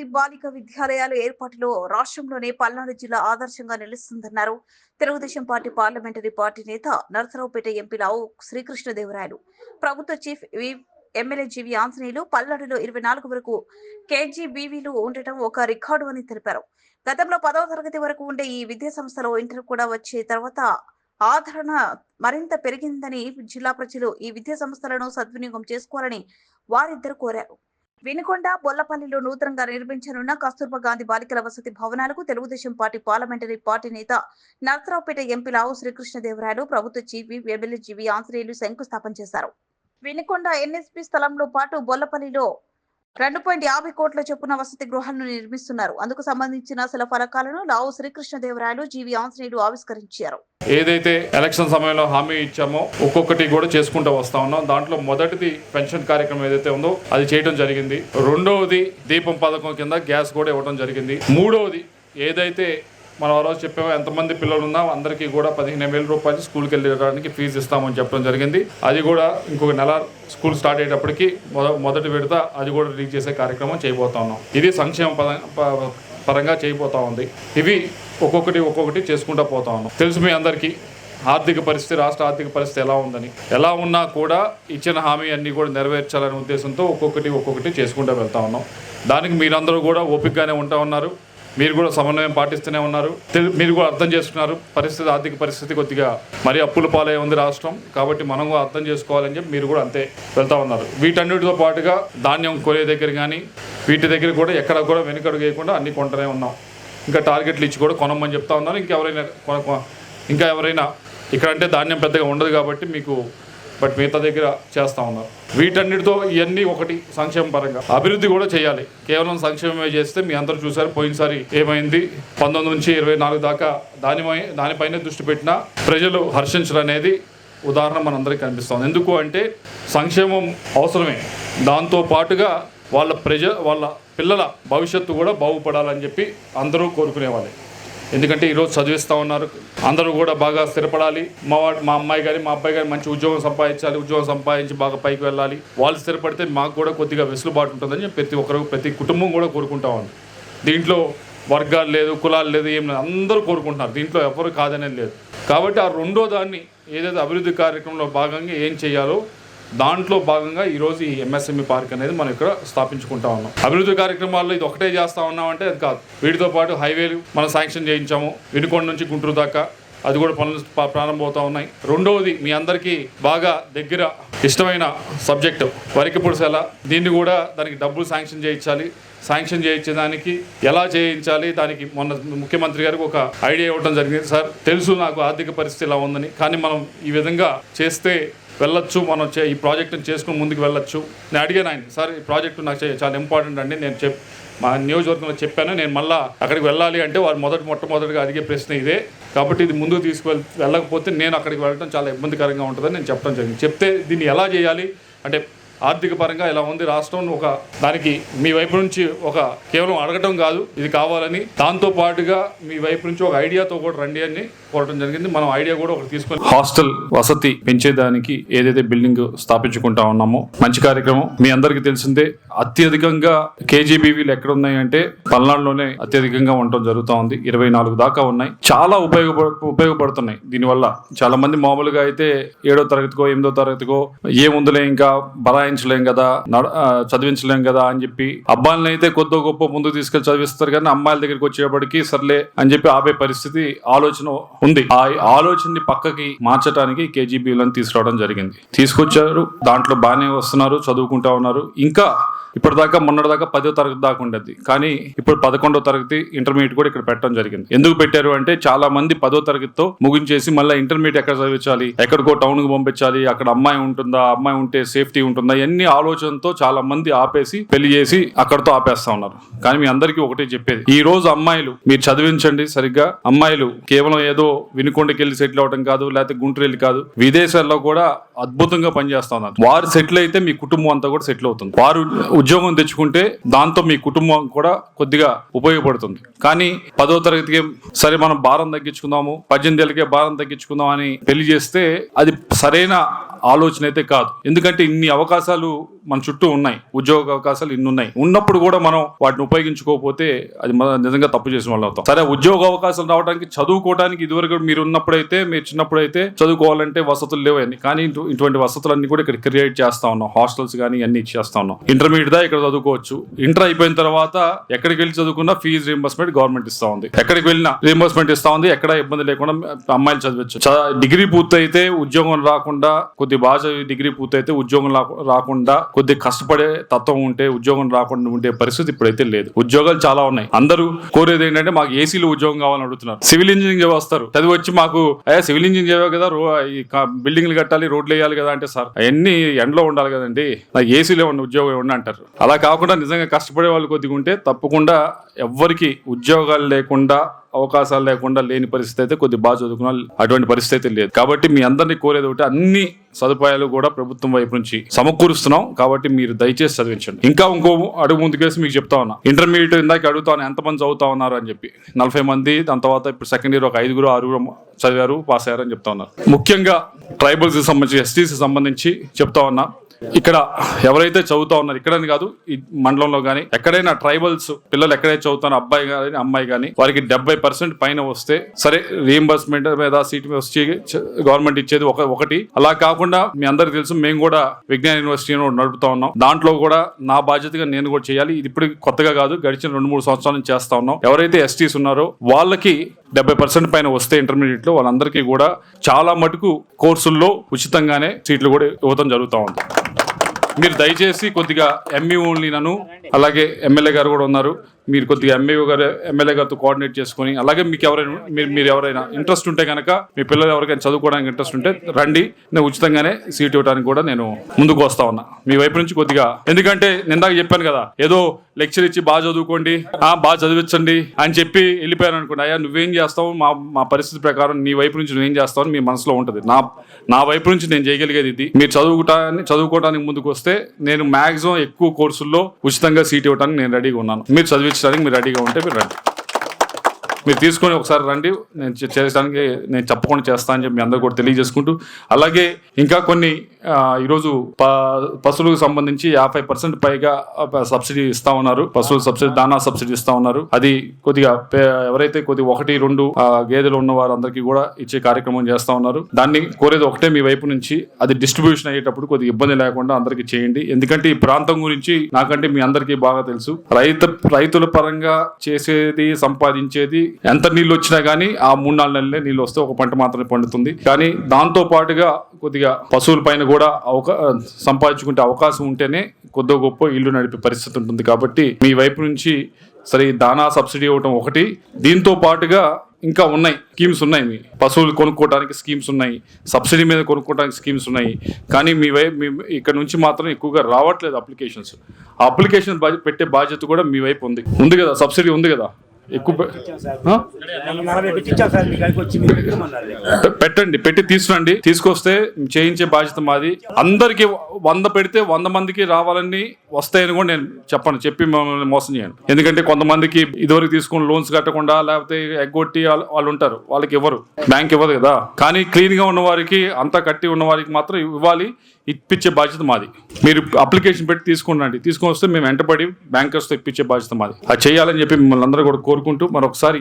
మంది బాలిక విద్యాలయాల ఏర్పాటులో రాష్ట్రంలోనే పల్నాడు జిల్లా ఆదర్శంగా నిలుస్తుందన్నారు. తెలుగుదేశం పార్టీ పార్లమెంటరీ పార్టీ నేత నరసరావుపేట ఎంపీ లావు శ్రీకృష్ణదేవరాయలు. ప్రభుత్వ చీఫ్ ఎమ్మెల్యే జీవి ఆంజనేయులు పల్నాడులో ఇరవై నాలుగు వరకు కేజీబీవీలు ఉండటం ఒక రికార్డు అని తెలిపారు. గతంలో పదవ తరగతి వరకు ఉండే ఈ విద్యా సంస్థలో ఇంటర్ కూడా వచ్చే తర్వాత ఆదరణ మరింత పెరిగిందని జిల్లా ప్రజలు ఈ విద్యా సంస్థలను సద్వినియోగం చేసుకోవాలని వారిద్దరు కోరారు. వినుకొండ బొల్లపల్లిలో నూతనంగా నిర్మించనున్న కస్తూర్బా గాంధీ బాలికల వసతి భవనాలకు తెలుగుదేశం పార్టీ పార్లమెంటరీ పార్టీ నేత నరసరావుపేట ఎంపీ లావు శ్రీకృష్ణదేవరాయలు ప్రభుత్వ జీవి ఎమ్మెల్యే జీవి ఆంజనేయులు శంకుస్థాపన చేశారు. వినుకొండ ఎన్ఎస్పి స్థలంలో పాటు బొల్లపల్లిలో రెండు పాయింట్ యాభై కోట్ల చొప్పున వసతి గృహాలను నిర్మిస్తున్నారు. అందుకు సంబంధించిన శిల ఫలకాలను లావు శ్రీకృష్ణదేవరాయలు జీవి ఆంజనేయుడు ఆవిష్కరించారు. ఏదైతే ఎలక్షన్ సమయంలో హామీ ఇచ్చామో ఒక్కొక్కటి కూడా చేసుకుంటూ వస్తా ఉన్నాం. దాంట్లో మొదటిది పెన్షన్ కార్యక్రమం ఏదైతే ఉందో అది చేయడం జరిగింది. రెండవది దీపం పథకం కింద గ్యాస్ కూడా ఇవ్వడం జరిగింది. మూడవది ఏదైతే మనం ఆ రోజు చెప్పాము ఎంతమంది పిల్లలు ఉన్నా అందరికీ కూడా పదిహేను వేల రూపాయలు స్కూల్కి వెళ్ళడానికి ఫీజు ఇస్తామని చెప్పడం జరిగింది. అది కూడా ఇంకొక నెల స్కూల్ స్టార్ట్ అయ్యేటప్పటికి మొద మొదటి విడత అది కూడా రిలీజ్ చేసే కార్యక్రమం చేయబోతా ఉన్నాం. ఇది సంక్షేమ ప- పరంగా చేయబోతా ఉంది. ఇవి ఒక్కొక్కటి ఒక్కొక్కటి చేసుకుంటా పోతా ఉన్నాం. తెలుసు మీ అందరికీ ఆర్థిక పరిస్థితి రాష్ట్ర ఆర్థిక పరిస్థితి ఎలా ఉందని. ఎలా ఉన్నా కూడా ఇచ్చిన హామీ అన్నీ కూడా నెరవేర్చాలనే ఉద్దేశంతో ఒక్కొక్కటి ఒక్కొక్కటి చేసుకుంటూ వెళ్తా ఉన్నాం. దానికి మీరందరూ కూడా ఓపికగానే ఉంటా ఉన్నారు. మీరు కూడా సమన్వయం పాటిస్తూనే ఉన్నారు. మీరు కూడా అర్థం చేసుకున్నారు. పరిస్థితి ఆర్థిక పరిస్థితి కొద్దిగా మరి అప్పుల పాలై ఉంది రాష్ట్రం. కాబట్టి మనం కూడా అర్థం చేసుకోవాలని చెప్పి మీరు కూడా అంతే వెళ్తా ఉన్నారు. వీటన్నిటితో పాటుగా ధాన్యం కొనే దగ్గర కానీ వీటి దగ్గర కూడా ఎక్కడ కూడా వెనుకడుగు వేయకుండా అన్ని కొంటనే ఉన్నాం. ఇంకా టార్గెట్లు ఇచ్చి కూడా కొనమని చెప్తా ఉన్నారు. ఇంకెవరైనా కొన- కొ- ఇంకా ఎవరైనా ఇక్కడ అంటే ధాన్యం పెద్దగా ఉండదు కాబట్టి మీకు బట్ మిగతా దగ్గర చేస్తా ఉన్నారు. వీటన్నిటితో ఇవన్నీ ఒకటి సంక్షేమ పరంగా. అభివృద్ధి కూడా చేయాలి. కేవలం సంక్షేమమే చేస్తే మీ అందరూ చూసారు పోయినసారి ఏమైంది? పంతొమ్మిది నుంచి ఇరవై నాలుగు దాకా దానిపై దానిపైనే దృష్టి పెట్టినా ప్రజలు హర్షించడం అనేది ఉదాహరణ మనందరికీ కనిపిస్తుంది. ఎందుకు అంటే సంక్షేమం అవసరమే. దాంతో పాటుగా వాళ్ళ ప్రజ వాళ్ళ పిల్లల భవిష్యత్తు కూడా బాగుపడాలని చెప్పి అందరూ కోరుకునేవాళ్ళు. ఎందుకంటే ఈరోజు చదివిస్తూ ఉన్నారు. అందరూ కూడా బాగా స్థిరపడాలి. మా మా అమ్మాయి కానీ మా అబ్బాయి కానీ మంచి ఉద్యోగం సంపాదించాలి. ఉద్యోగం సంపాదించి బాగా పైకి వెళ్ళాలి. వాళ్ళు స్థిరపడితే మాకు కూడా కొద్దిగా వెసులుబాటు ఉంటుందని చెప్పి ప్రతి ఒక్కరు ప్రతి కుటుంబం కూడా కోరుకుంటా ఉంది. దీంట్లో వర్గాలు లేదు కులాలు లేదు ఏం లేదు. అందరూ కోరుకుంటున్నారు. దీంట్లో ఎవరు కాదనేది లేదు. కాబట్టి ఆ రెండో దాన్ని ఏదైతే అభివృద్ధి కార్యక్రమంలో భాగంగా ఏం చేయాలో దాంట్లో భాగంగా ఈరోజు ఈ ఎంఎస్ఎంఈ పార్క్ అనేది మనం ఇక్కడ స్థాపించుకుంటా ఉన్నాం. అభివృద్ధి కార్యక్రమాల్లో ఇది ఒకటే చేస్తా ఉన్నామంటే అది కాదు. వీటితో పాటు హైవేలు మనం శాంక్షన్ చేయించాము. వినుకొండ నుంచి గుంటూరు దాకా అది కూడా పనులు ప్రారంభమవుతా ఉన్నాయి. రెండవది మీ అందరికీ బాగా దగ్గర ఇష్టమైన సబ్జెక్టు వరికి పుడిసెల. దీన్ని కూడా దానికి డబ్బులు శాంక్షన్ చేయించాలి. శాంక్షన్ చేయించడానికి ఎలా చేయించాలి? దానికి మొన్న ముఖ్యమంత్రి గారికి ఒక ఐడియా ఇవ్వడం జరిగింది. సార్ తెలుసు నాకు ఆర్థిక పరిస్థితి ఇలా ఉందని. కానీ మనం ఈ విధంగా చేస్తే వెళ్ళొచ్చు మనం చే- ఈ ప్రాజెక్టును చేసుకుని ముందుకు వెళ్ళొచ్చు. నేను అడిగాను ఆయన సార్ ఈ ప్రాజెక్టు నాకు చాలా ఇంపార్టెంట్ అండి నేను చెప్ మా నియోజకవర్గంలో చెప్పాను నేను మళ్ళీ అక్కడికి వెళ్ళాలి అంటే వారు మొదటి మొట్టమొదటిగా అడిగే ప్రశ్న ఇదే. కాబట్టి ఇది ముందుకు తీసుకువెళ్ వెళ్ళకపోతే నేను అక్కడికి వెళ్ళడం చాలా ఇబ్బందికరంగా ఉంటుందని నేను చెప్పడం జరిగింది. చెప్తే దీన్ని ఎలా చేయాలి? అంటే ఆర్థిక పరంగా ఇలా ఉంది. రాష్ట్రం ఒక దానికి మీ వైపు నుంచి ఒక కేవలం అడగటం కాదు ఇది కావాలని దాంతో పాటుగా మీ వైపు నుంచి ఒక ఐడియాతో కూడా రండి అని కోరటం జరిగింది. మనం ఐడియా కూడా ఒకటి తీసుకొని హాస్టల్ వసతి పెంచేదానికి ఏదైతే బిల్డింగ్ స్థాపించుకుంటా ఉన్నామో మంచి కార్యక్రమం. మీ అందరికీ తెలిసిందే అత్యధికంగా కేజీబీవీలు ఎక్కడ ఉన్నాయంటే పల్నాడులోనే అత్యధికంగా ఉండటం జరుగుతూ ఉంది. ఇరవై నాలుగు దాకా ఉన్నాయి. చాలా ఉపయోగపడ ఉపయోగపడుతున్నాయి. దీనివల్ల చాలా మంది మామూలుగా అయితే ఏడో తరగతికో ఎనిమిదో తరగతికో ఏముందులే ఇంకా బరాయించలేం కదా నడ- చదివించలేం కదా అని చెప్పి అబ్బాయిలను అయితే కొద్దో గొప్ప ముందుకు తీసుకెళ్ళి చదివిస్తారు కానీ అమ్మాయిల దగ్గరికి వచ్చేప్పటికి సర్లే అని చెప్పి ఆపే పరిస్థితి ఆలోచన ఉంది. ఆ ఆలోచనని పక్కకి మార్చడానికి కేజీబీలను తీసుకురావడం జరిగింది. తీసుకొచ్చారు దాంట్లో బాగానే వస్తున్నారు చదువుకుంటా ఉన్నారు. ఇంకా ఇప్పటిదాకా మొన్నటిదాకా పదో తరగతి దాకా ఉండేది. కానీ ఇప్పుడు పదకొండో తరగతి ఇంటర్మీడియట్ కూడా ఇక్కడ పెట్టడం జరిగింది. ఎందుకు పెట్టారు అంటే చాలా మంది పదో తరగతితో ముగించేసి మళ్ళీ ఇంటర్మీడియట్ ఎక్కడ చదివించాలి? ఎక్కడికో టౌన్కు పంపించాలి? అక్కడ అమ్మాయి ఉంటుందా? అమ్మాయి ఉంటే సేఫ్టీ ఉంటుందా? ఎన్ని ఆలోచనతో చాలా మంది ఆపేసి పెళ్ళి చేసి అక్కడతో ఆపేస్తా ఉన్నారు. కానీ మీ అందరికీ ఒకటే చెప్పేది. ఈ రోజు అమ్మాయిలు మీరు చదివించండి సరిగ్గా. అమ్మాయిలు కేవలం ఏదో వినుకొండకి వెళ్ళి సెటిల్ అవడం కాదు లేకపోతే గుంటూరు వెళ్ళి కాదు. విదేశాల్లో కూడా అద్భుతంగా పనిచేస్తా ఉన్నారు. వారు సెటిల్ అయితే మీ కుటుంబం అంతా కూడా సెటిల్ అవుతుంది. వారు ఉద్యోగం తెచ్చుకుంటే దాంతో మీ కుటుంబం కూడా కొద్దిగా ఉపయోగపడుతుంది. కానీ పదో తరగతికి సరే మనం భారం తగ్గించుకుందాము పద్దెనిమిది ఏళ్ళకే భారం తగ్గించుకుందాం అని పెళ్ళి చేస్తే అది సరైన ఆలోచన అయితే కాదు. ఎందుకంటే ఇన్ని అవకాశాలు మన చుట్టూ ఉన్నాయి. ఉద్యోగ అవకాశాలు ఇన్ని ఉన్నాయి ఉన్నప్పుడు కూడా మనం వాటిని ఉపయోగించుకోకపోతే అది మనం నిజంగా తప్పు చేసిన వాళ్ళు అవుతాం. సరే ఉద్యోగ అవకాశాలు రావడానికి చదువుకోవడానికి ఇదివరకు మీరు ఉన్నప్పుడైతే మీరు చిన్నప్పుడైతే చదువుకోవాలంటే వసతులు లేవని కానీ ఇటు- ఇటువంటి వసతులన్నీ కూడా ఇక్కడ క్రియేట్ చేస్తా ఉన్నాం. హాస్టల్స్ కానీ అన్ని ఇచ్చేస్తా ఉన్నాం. ఇంటర్మీడియట్ దా ఇక్కడ చదువుకోవచ్చు. ఇంటర్ అయిపోయిన తర్వాత ఎక్కడికి వెళ్ళి చదువుకున్నా ఫీజు రీంబర్స్మెంట్ గవర్నమెంట్ ఇస్తా ఉంది. ఎక్కడికి వెళ్ళినా రీంబర్స్మెంట్ ఇస్తా ఉంది. ఎక్కడ ఇబ్బంది లేకుండా అమ్మాయిలు చదవచ్చు. డిగ్రీ పూర్తయితే ఉద్యోగం రాకుండా కొద్ది బాగా డిగ్రీ పూర్తయితే ఉద్యోగం రాకుండా కొద్ది కష్టపడే తత్వం ఉంటే ఉద్యోగం రాకుండా ఉండే పరిస్థితి ఇప్పుడైతే లేదు. ఉద్యోగాలు చాలా ఉన్నాయి. అందరూ కోరేది ఏంటంటే మాకు ఏసీలు ఉద్యోగం కావాలని అడుగుతున్నారు. సివిల్ ఇంజనీరింగ్ వస్తారు. చదివి వచ్చి మాకు అయ్యా సివిల్ ఇంజనీరింగ్ చదివా కదా రో ఈ బిల్డింగ్లు కట్టాలి రోడ్లు వేయాలి కదా అంటే సార్ అవన్నీ ఎండలో ఉండాలి కదండి. నాకు ఏసీలో ఉన్న ఉద్యోగం ఇవ్వండి అంటారు. అలా కాకుండా నిజంగా కష్టపడే వాళ్ళు కొద్దిగా ఉంటే తప్పకుండా ఎవ్వరికి ఉద్యోగాలు లేకుండా అవకాశాలు లేకుండా లేని పరిస్థితి అయితే కొద్ది బాగా చదువుకున్న అటువంటి పరిస్థితి అయితే లేదు. కాబట్టి మీ అందరినీ కోరేది ఒకటి అన్ని సదుపాయాలు కూడా ప్రభుత్వం వైపు నుంచి సమకూరుస్తున్నాం. కాబట్టి మీరు దయచేసి చదివించండి. ఇంకా ఇంకో అడుగు ముందుకేసి మీకు చెప్తా ఉన్నా. ఇంటర్మీడియట్ ఇందాక అడుగుతాను ఎంతమంది చదువుతా ఉన్నారు అని చెప్పి. నలభై మంది దాని తర్వాత ఇప్పుడు సెకండ్ ఇయర్ ఒక ఐదుగురు ఆరుగురు చదివారు పాస్ అయ్యారు అని చెప్తా ఉన్నారు. ముఖ్యంగా ట్రైబల్స్ సంబంధించి ఎస్టీస్కి సంబంధించి చెప్తా ఉన్నా. ఇక్కడ ఎవరైతే చదువుతా ఉన్నారు ఇక్కడని కాదు ఈ మండలంలో కానీ ఎక్కడైనా ట్రైబల్స్ పిల్లలు ఎక్కడైతే చదువుతారో అబ్బాయి కానీ అమ్మాయి కానీ వారికి డెబ్బై పర్సెంట్ పైన వస్తే సరే రీఎంబర్స్మెంట్ మీద సీట్ మీద వచ్చి గవర్నమెంట్ ఇచ్చేది ఒక ఒకటి. అలా కాకుండా మీ అందరికి తెలుసు మేము కూడా విజ్ఞాన యూనివర్సిటీ నడుపుతా ఉన్నాం. దాంట్లో కూడా నా బాధ్యతగా నేను కూడా చేయాలి. ఇది ఇప్పుడు కొత్తగా కాదు గడిచిన రెండు మూడు సంవత్సరాల నుంచి చేస్తా ఉన్నాం. ఎవరైతే ఎస్టీస్ ఉన్నారో వాళ్ళకి డెబ్బై పర్సెంట్ పైన వస్తే ఇంటర్మీడియట్లో వాళ్ళందరికీ కూడా చాలా మటుకు కోర్సుల్లో ఉచితంగానే సీట్లు కూడా ఇవ్వడం జరుగుతూ ఉంది. మీరు దయచేసి కొద్దిగా ఎంఈ ఓన్లీ నన్ను అలాగే ఎమ్మెల్యే గారు కూడా ఉన్నారు. మీరు కొద్దిగా ఎంఏఓ గారు ఎమ్మెల్యే గారితో కోఆర్డినేట్ చేసుకొని అలాగే మీకు ఎవరైనా మీరు మీరు ఎవరైనా ఇంట్రెస్ట్ ఉంటే కనుక మీ పిల్లలు ఎవరికైనా చదువుకోవడానికి ఇంట్రెస్ట్ ఉంటే రండి. నేను ఉచితంగానే సీట్ ఇవ్వడానికి కూడా నేను ముందుకు వస్తా ఉన్నా. మీ వైపు నుంచి కొద్దిగా ఎందుకంటే నిందాక చెప్పాను కదా ఏదో లెక్చర్ ఇచ్చి బాగా చదువుకోండి బాగా చదివించండి అని చెప్పి వెళ్ళిపోయాను అనుకోండి. అయ్యా నువ్వేం చేస్తావు? మా మా పరిస్థితి ప్రకారం నీ వైపు నుంచి నువ్వేం చేస్తావు అని మీ మనసులో ఉంటుంది. నా నా వైపు నుంచి నేను చేయగలిగేది ఇది. మీరు చదువుకోవటానికి చదువుకోవడానికి ముందుకు వస్తే నేను మ్యాక్సిమం ఎక్కువ కోర్సుల్లో ఉచితంగా సీట్ ఇవ్వడానికి నేను రెడీగా ఉన్నాను. మీరు చదివించడానికి మీరు రెడీగా ఉంటే మీరు రండి. మీరు తీసుకొని ఒకసారి రండి. నేను చేయడానికి నేను చెప్పకుండా చేస్తాను అని చెప్పి మీ అందరూ కూడా తెలియజేసుకుంటూ అలాగే ఇంకా కొన్ని ఈరోజు ప పశువులకు సంబంధించి యాభై పర్సెంట్ పైగా సబ్సిడీ ఇస్తా ఉన్నారు. పశువుల సబ్సిడీ దానా సబ్సిడీ ఇస్తా ఉన్నారు. అది కొద్దిగా ఎవరైతే కొద్ది ఒకటి రెండు ఆ, గేదెలు ఉన్న వారందరికీ కూడా ఇచ్చే కార్యక్రమం చేస్తా ఉన్నారు. దాన్ని కోరేది ఒకటే మీ వైపు నుంచి అది డిస్ట్రిబ్యూషన్ అయ్యేటప్పుడు కొద్దిగా ఇబ్బంది లేకుండా అందరికీ చేయండి. ఎందుకంటే ఈ ప్రాంతం గురించి నాకంటే మీ అందరికీ బాగా తెలుసు. రైతు రైతుల పరంగా చేసేది సంపాదించేది ఎంత నీళ్ళు వచ్చినా గానీ ఆ మూడు నాలుగు నెలలే నీళ్ళు వస్తే ఒక పంట మాత్రమే పండుతుంది. కానీ దాంతో పాటుగా కొద్దిగా పశువుల పైన కూడా అవకా సంపాదించుకుంటే అవకాశం ఉంటేనే కొద్దో గొప్ప ఇల్లు నడిపే పరిస్థితి ఉంటుంది కాబట్టి మీ వైపు నుంచి సరే దానా సబ్సిడీ ఇవ్వటం ఒకటి. దీంతో పాటుగా ఇంకా ఉన్నాయి స్కీమ్స్ ఉన్నాయి మీ. పశువులు కొనుక్కోవడానికి స్కీమ్స్ ఉన్నాయి సబ్సిడీ మీద కొనుక్కోవడానికి స్కీమ్స్ ఉన్నాయి. కానీ మీ వైపు మీ ఇక్కడ నుంచి మాత్రం ఎక్కువగా రావట్లేదు అప్లికేషన్స్. ఆ అప్లికేషన్ పెట్టే బాధ్యత కూడా మీ వైపు ఉంది. ఉంది కదా సబ్సిడీ ఉంది కదా? ఎక్కువ పెట్టండి పెట్టి తీసుకురండి. తీసుకొస్తే చేయించే బాధ్యత మాది. అందరికి వంద పెడితే వంద మందికి రావాలని వస్తాయని కూడా నేను చెప్పను చెప్పి మమ్మల్ని మోసం చేయను. ఎందుకంటే కొంతమందికి ఇదివరకు తీసుకుని లోన్స్ కట్టకుండా లేకపోతే ఎగ్గొట్టి వాళ్ళు వాళ్ళు ఉంటారు వాళ్ళకి ఇవ్వరు. బ్యాంక్ ఇవ్వదు కదా. కానీ క్లీన్గా ఉన్న వారికి అంతా కట్టి ఉన్న వారికి మాత్రం ఇవ్వాలి. ఇప్పించే బాధ్యత మాది. మీరు అప్లికేషన్ పెట్టి తీసుకుని తీసుకొని వస్తే మేము వెంటబడి బ్యాంకర్స్తో ఇప్పించే బాధ్యత మాది. అది చేయాలని చెప్పి మిమ్మల్ని అందరూ కూడా కోరుకుంటూ మరొకసారి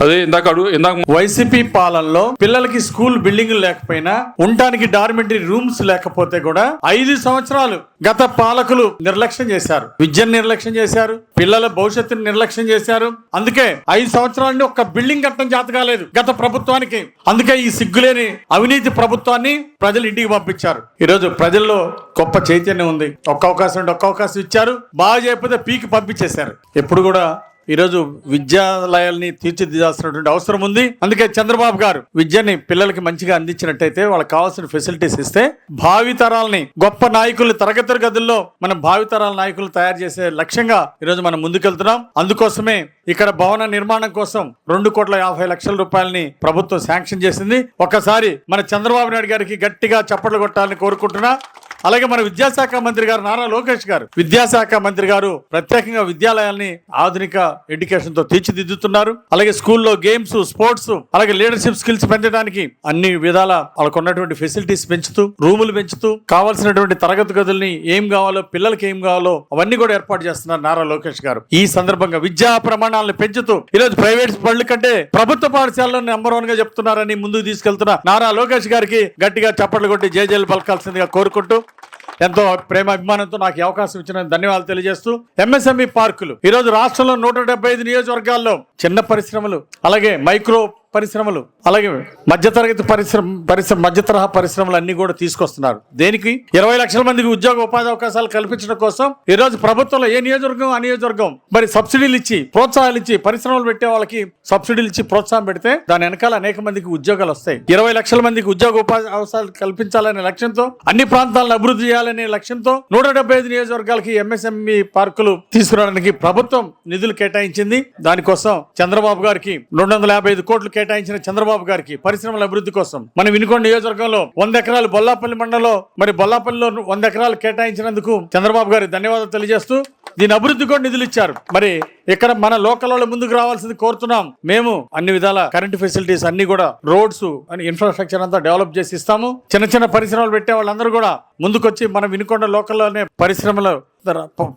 అదే ఇందాక అడుగు ఇందాక వైసీపీ పాలనలో పిల్లలకి స్కూల్ బిల్డింగ్లు లేకపోయినా ఉండటానికి డార్మెంటరీ రూమ్స్ లేకపోతే కూడా ఐదు సంవత్సరాలు గత పాలకులు నిర్లక్ష్యం చేశారు. విద్యను నిర్లక్ష్యం చేశారు పిల్లల భవిష్యత్తును నిర్లక్ష్యం చేశారు. అందుకే ఐదు సంవత్సరాల నుండి ఒక్క బిల్డింగ్ కట్టడం జాత కాలేదు గత ప్రభుత్వానికి. అందుకే ఈ సిగ్గులేని అవినీతి ప్రభుత్వాన్ని ప్రజలు ఇంటికి పంపించారు. ఈరోజు ప్రజల్లో గొప్ప చైతన్యం ఉంది. ఒక్క అవకాశం ఉంటే ఒక్క అవకాశం ఇచ్చారు. బాగా చేయకపోతే పీకి పంపించేశారు. ఎప్పుడు కూడా ఈరోజు విద్యాలయాల్ని తీర్చిదిద్దాల్సినటువంటి అవసరం ఉంది. అందుకే చంద్రబాబు గారు విద్యని పిల్లలకి మంచిగా అందించినట్టయితే వాళ్ళకి కావాల్సిన ఫెసిలిటీస్ ఇస్తే భావితరాలని గొప్ప నాయకులు తరగతి గదుల్లో మన భావితరాల నాయకులు తయారు చేసే లక్ష్యంగా ఈరోజు మనం ముందుకెళ్తున్నాం. అందుకోసమే ఇక్కడ భవన నిర్మాణం కోసం రెండు కోట్ల యాభై లక్షల రూపాయలని ప్రభుత్వం శాంక్షన్ చేసింది. ఒక్కసారి మన చంద్రబాబు నాయుడు గారికి గట్టిగా చప్పట్లు కొట్టాలని కోరుకుంటున్నా. అలాగే మన విద్యాశాఖ మంత్రి గారు నారా లోకేష్ గారు విద్యాశాఖ మంత్రి గారు ప్రత్యేకంగా విద్యాలయాల్ని ఆధునిక ఎడ్యుకేషన్తో తీర్చిదిద్దుతున్నారు. అలాగే స్కూల్లో గేమ్స్ స్పోర్ట్స్ అలాగే లీడర్షిప్ స్కిల్స్ పెంచడానికి అన్ని విధాల వాళ్ళకు ఉన్నటువంటి ఫెసిలిటీస్ పెంచుతూ రూములు పెంచుతూ కావాల్సినటువంటి తరగతి గదుల్ని ఏం కావాలో పిల్లలకి ఏం కావాలో అవన్నీ కూడా ఏర్పాటు చేస్తున్నారు నారా లోకేష్ గారు. ఈ సందర్భంగా విద్యా ప్రమాణాలను పెంచుతూ ఈరోజు ప్రైవేట్ బడుల కంటే ప్రభుత్వ పాఠశాలలో నెంబర్ వన్గా చెప్తున్నారని ముందుకు తీసుకెళ్తున్న నారా లోకేష్ గారికి గట్టిగా చప్పట్లు కొట్టి జేజేలు పలకాల్సిందిగా కోరుకుంటూ ఎంతో ప్రేమ అభిమానంతో నాకు అవకాశం ఇచ్చిన ధన్యవాదాలు తెలియజేస్తూ ఎంఎస్ఎంఈ పార్కులు. ఈరోజు రాష్ట్రంలో నూట డెబ్బై ఐదు నియోజకవర్గాల్లో చిన్న పరిశ్రమలు అలాగే మైక్రో పరిశ్రమలు అలాగే మధ్యతరగతి పరిశ్రమ పరిశ్రమ మధ్య తరహా పరిశ్రమలు అన్ని కూడా తీసుకొస్తున్నారు. దేనికి? ఇరవై లక్షల మందికి ఉద్యోగ ఉపాధి అవకాశాలు కల్పించడం కోసం ఈ రోజు ప్రభుత్వంలో ఏ నియోజకవర్గం ఆ నియోజకవర్గం? మరి సబ్సిడీలు ఇచ్చి ప్రోత్సాహాలు ఇచ్చి పరిశ్రమలు పెట్టే వాళ్ళకి సబ్సిడీలు ఇచ్చి ప్రోత్సాహం పెడితే దాని వెనకాల అనేక మందికి ఉద్యోగాలు వస్తాయి. ఇరవై లక్షల మందికి ఉద్యోగ ఉపాధి అవకాశాలు కల్పించాలనే లక్ష్యంతో అన్ని ప్రాంతాలను అభివృద్ధి చేయాలనే లక్ష్యంతో నూట డెబ్బై ఐదు నియోజకవర్గాలకి ఎంఎస్ఎంఈ పార్కులు తీసుకురావడానికి ప్రభుత్వం నిధులు కేటాయించింది. దానికోసం చంద్రబాబు గారికి రెండు వందల యాభై ఐదు కోట్లు కేటాయించిన చంద్రబాబు గారికి పరిశ్రమల అభివృద్ధి కోసం. మనం వినుకొండ నియోజకవర్గంలో వంద ఎకరాలు బొల్లాపల్లి మండలంలో మరి బొల్లాపల్లిలో వంద ఎకరాలు కేటాయించినందుకు చంద్రబాబు గారికి ధన్యవాదాలు తెలియజేస్తూ దీని అభివృద్ధి కూడా నిధులు ఇచ్చారు. మరి ఇక్కడ మన లోకల్ వాళ్ళు ముందుకు రావాల్సింది కోరుతున్నాం. మేము అన్ని విధాల కరెంట్ ఫెసిలిటీస్ అన్ని కూడా రోడ్స్ అని ఇన్ఫ్రాస్ట్రక్చర్ అంతా డెవలప్ చేసి ఇస్తాము. చిన్న చిన్న పరిశ్రమలు పెట్టే వాళ్ళందరూ కూడా ముందుకొచ్చి మన వినుకొండ లోకల్లోనే పరిశ్రమలు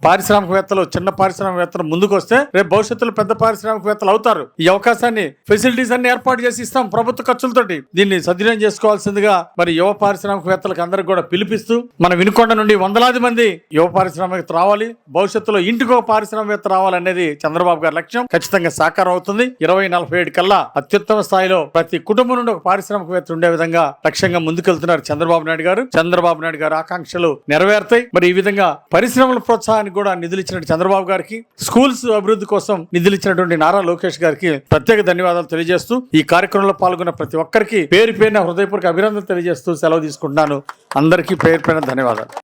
పారిశ్రామికవేత్తలు చిన్న పారిశ్రామికవేత్తలు ముందుకు వస్తే రేపు భవిష్యత్తులో పెద్ద పారిశ్రామికవేత్తలు అవుతారు. ఈ అవకాశాన్ని ఫెసిలిటీస్ అన్ని ఏర్పాటు చేసి ఇస్తాం ప్రభుత్వ ఖర్చులతోటి. దీన్ని సద్వినియోగం చేసుకోవాల్సిందిగా మరి యువ పారిశ్రామికవేత్తలకు అందరికి కూడా పిలిపిస్తూ మన వినుకొండ నుండి వందలాది మంది యువ పారిశ్రామికవేత్త రావాలి. భవిష్యత్తులో ఇంటికో పారిశ్రామికవేత్త రావాలనేది చంద్రబాబు గారి లక్ష్యం ఖచ్చితంగా సాకారం అవుతుంది. ఇరవై నలభై ఏడు కల్లా అత్యుత్తమ స్థాయిలో ప్రతి కుటుంబం నుండి ఒక పారిశ్రామికవేత్త ఉండే విధంగా లక్ష్యంగా ముందుకెళ్తున్నారు చంద్రబాబు నాయుడు గారు. చంద్రబాబు నాయుడు గారు ఆకాంక్షలు నెరవేరుతాయి. మరి ఈ విధంగా పరిశ్రమల ప్రోత్సాహానికి కూడా నిధులు ఇచ్చిన చంద్రబాబు గారికి స్కూల్స్ అభివృద్ధి కోసం నిధులు ఇచ్చినటువంటి నారా లోకేష్ గారికి ప్రత్యేక ధన్యవాదాలు తెలియజేస్తూ ఈ కార్యక్రమంలో పాల్గొన్న ప్రతి ఒక్కరికి పేరు పేరున హృదయపూర్వక అభినందనలు తెలియజేస్తూ సెలవు తీసుకుంటున్నాను. అందరికీ పేరు పేరున ధన్యవాదాలు.